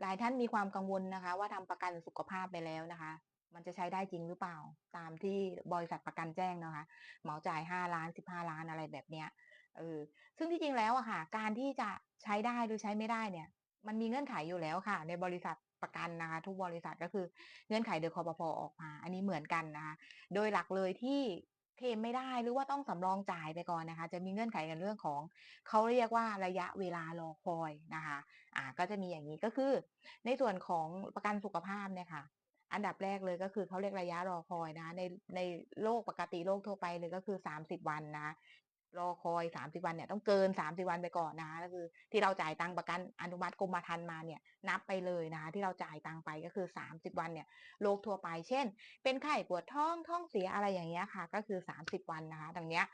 หลายท่านมีความกังวลนะคะ ว่าทำประกันสุขภาพไปแล้วนะคะ มันจะใช้ได้จริงหรือเปล่า ตามที่บริษัทประกันแจ้งนะคะ เหมาจ่าย5ล้าน15ล้านอะไรแบบเนี้ยเออซึ่งที่จริงแล้วอะค่ะ การที่จะใช้ได้หรือใช้ไม่ได้เนี่ย มันมีเงื่อนไขอยู่แล้วค่ะ ในบริษัทประกันนะคะทุกบริษัทก็คือเงื่อนไขโดยคปภ.ออกมา อันนี้เหมือนกันนะคะโดยหลักเลยที่ เคลมไม่ได้หรือว่าต้องสำรองจ่ายไปก่อนนะคะ จะมีเงื่อนไขกันเรื่องของเขาเรียกว่าระยะเวลารอคอยนะคะอ่าก็จะมีอย่างนี้ก็คือ ในส่วนของประกันสุขภาพเนี่ยค่ะอันดับแรกเลยก็คือเขาเรียกระยะรอคอยนะในในโลกปกติโลกทั่วไปเลยก็คือ 30 วันนะ รอคอย30วันเนี่ยต้องเกิน30วันไปก่อนนะคะก็คือที่เราจ่ายตังค์ประกันอนุมัติกรมธรรม์มาเนี่ยนับไปเลยนะคะที่เราจ่ายตังค์ไปก็คือ30วันเนี่ยโรคทั่วไปเช่น เป็นไข้ปวดท้องท้องเสียอะไรอย่างเงี้ยค่ะ ก็คือ30วันนะคะดังเนี้ย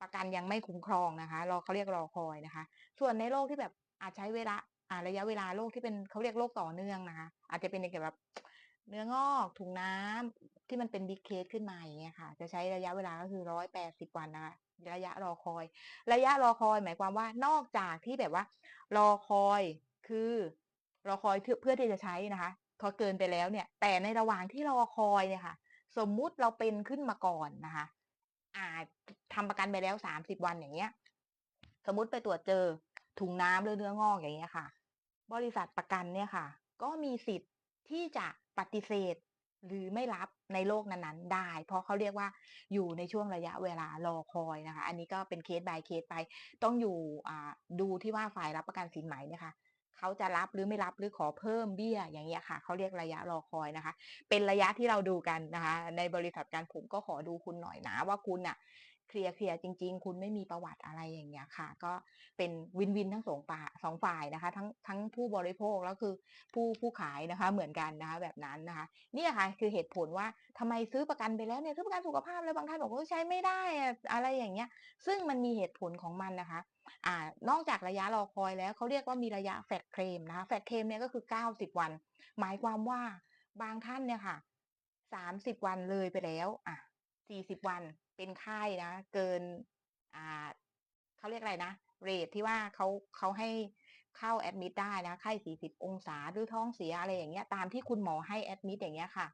ประกันยังไม่คุ้มครองนะคะรอเขาเรียกรอคอยนะคะ ส่วนในโรคที่แบบอาจใช้เวลาอ่าระยะเวลาโรคที่เป็นเขาเรียกโรคต่อเนื่องนะคะ อาจจะเป็นในเกี่ยวกับเนื้องอกถุงน้ำ ที่มันเป็น Big case ขึ้นมาอย่างเงี้ยค่ะ จะใช้ระยะเวลาก็คือ180วันนะคะระยะรอคอย ระยะรอคอย หมายความว่านอกจากที่แบบว่า รอคอยคือรอคอยเพื่อที่จะใช้นะคะพอเกินไปแล้วเนี่ย แต่ในระหว่างที่รอคอยเนี่ยค่ะ สมมุติเราเป็นขึ้นมาก่อนนะคะอ่าทำประกันไปแล้ว30วันอย่างเงี้ย สมมุติไปตรวจเจอถุงน้ำหรือเนื้องอกอย่างเงี้ยค่ะ บริษัทประกันเนี่ยค่ะ ก็มีสิทธิ์ที่จะปฏิเสธ หรือไม่รับในโลกนั้นๆ ได้ เพราะเขาเรียกว่าอยู่ในช่วงระยะเวลารอคอยนะคะ อันนี้ก็เป็นเคส by เคสไป ต้องอยู่ดูที่ว่าฝ่ายรับประกันสินไหมเนี่ยค่ะเขาจะรับหรือไม่รับหรือขอเพิ่มเบี้ยอย่างเงี้ยค่ะเขาเรียกระยะรอคอยนะคะ เป็นระยะที่เราดูกันนะคะ ในบริษัทการผมก็ขอดูคุณหน่อยนะว่าคุณน่ะ เคลียร์ๆจริง ๆ คุณไม่มีประวัติอะไรอย่างเงี้ยค่ะ ก็เป็นวินๆทั้ง2ฝ่า2ฝ่ายนะคะ ทั้งทั้งผู้บริโภคแล้วคือผู้ผู้ขายนะคะ เหมือนกันนะคะแบบนั้นนะคะนี่ค่ะคือเหตุผลว่าทำไมซื้อประกันไปแล้วเนี่ยซื้อประกันสุขภาพแล้วบางท่านบอกว่า"ใช้ไม่ได้อะ"อะไรอย่างเงี้ย ซึ่งมันมีเหตุผลของมันนะคะอ่านอกจากระยะรอคอยแล้วเขาเรียกว่ามีระยะ flat claim นะคะ flat claim เนี่ยก็คือ 90 วัน หมายความว่าบางท่านเนี่ยค่ะ 30 วันเลยไปแล้วอะ 40วันเป็นไข้นะ เกินอ่าเขาเรียกอะไรนะเรตที่ว่าเขาเขาให้เข้าแอดมิตได้นะไข้40องศาหรือท้องเสียอะไรอย่างเงี้ยตามที่คุณหมอให้แอดมิตอย่างเงี้ยค่ะ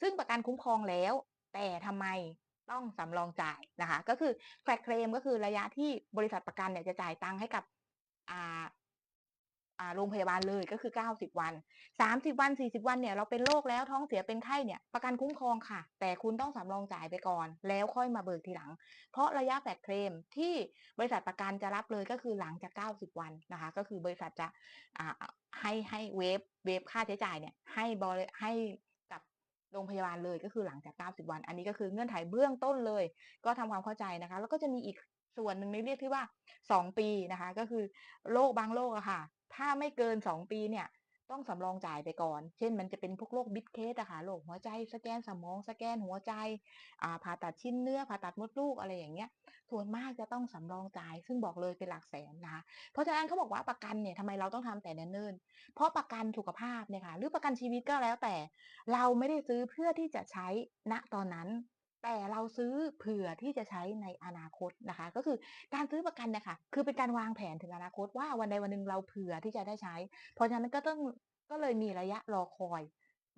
ซึ่งประกันคุ้มครองแล้ว แต่ทำไมต้องสำรองจ่ายนะคะ ก็คือ flat claim ก็คือระยะที่บริษัทประกันเนี่ยจะจ่ายตังค์ให้กับอ่า โรงพยาบาลเลยก็คือ 90 วัน 30 วัน 40 วันเนี่ยเราเป็นโรคแล้วท้องเสียเป็นไข้เนี่ยประกันคุ้มครองค่ะ แต่คุณต้องสำรองจ่ายไปก่อน แล้วค่อยมาเบิกทีหลัง เพราะระยะ flat claim ที่บริษัทประกันจะรับเลยก็คือหลังจาก 90 วันนะคะ ก็คือบริษัทจะให้ให้เวฟเวฟค่าใช้จ่ายเนี่ยให้บริให้กับโรงพยาบาลเลยก็คือหลังจาก 90 วัน อันนี้ก็คือเงื่อนไขเบื้องต้นเลย ก็ทำความเข้าใจนะคะ แล้วก็จะมีอีก ส่วนหนึ่งในเรียกที่ว่า 2 ปีนะคะ ก็คือโรคบางโรคอะค่ะ ถ้าไม่เกิน 2 ปีเนี่ยต้องสำรองจ่ายไปก่อน เช่น มันจะเป็นพวกโรค Big case อะค่ะโรคหัวใจ สแกนสมอง สแกนหัวใจผ่าตัดชิ้นเนื้อ ผ่าตัดมดลูกอะไรอย่างเงี้ย ส่วนมากจะต้องสำรองจ่าย ซึ่งบอกเลยเป็นหลักแสนนะคะ เพราะฉะนั้นเขาบอกว่าประกันเนี่ยทำไมเราต้องทำแต่เนิ่นๆเพราะประกันสุขภาพเนี่ยค่ะ หรือประกันชีวิตก็แล้วแต่ เราไม่ได้ซื้อเพื่อที่จะใช้ณตอนนั้น แต่เราซื้อเผื่อที่จะใช้ในอนาคตนะคะ ก็คือการซื้อประกันนะคะคือเป็นการวางแผนถึงอนาคตว่าวันใดวันหนึ่งเราเผื่อที่จะได้ใช้ เพราะฉะนั้นก็ต้องก็เลยมีระยะรอคอย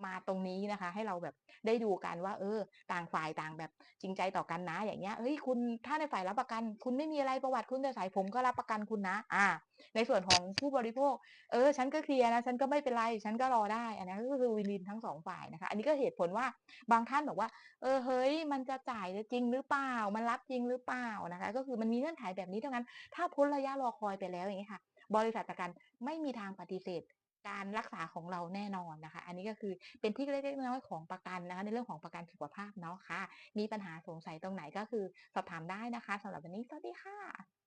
มาตรงนี้นะคะ ให้เราแบบได้ดูกันว่า เออ ต่างฝ่ายต่างแบบจริงใจต่อกันนะ อย่างเงี้ย"เฮ้ยคุณถ้าในฝ่ายรับประกัน คุณไม่มีอะไรประวัติคุณใสๆผมก็รับประกันคุณนะ"อ่า ในส่วนของผู้บริโภค"เออ ฉันก็เคลียร์นะฉันก็ไม่เป็นไรฉันก็รอได้"อันนี้ก็คือวินๆทั้ง2ฝ่ายนะคะ อันนี้ก็เหตุผลว่าบางท่านบอกว่า"เออเฮ้ย มันจะจ่ายจริงหรือเปล่า มันรับจริงหรือเปล่า"นะคะ ก็คือมันมีเงื่อนไขแบบนี้เท่านั้น ถ้าพ้นระยะรอคอยไปแล้วอย่างเงี้ยค่ะ บริษัทประกันไม่มีทางปฏิเสธ การรักษาของเราแน่นอนนะคะ อันนี้ก็คือเป็นที่เล็กๆน้อยๆของประกันนะคะในเรื่องของประกันสุขภาพเนาะค่ะ มีปัญหาสงสัยตรงไหนก็คือสอบถามได้นะคะสำหรับวันนี้สวัสดีค่ะ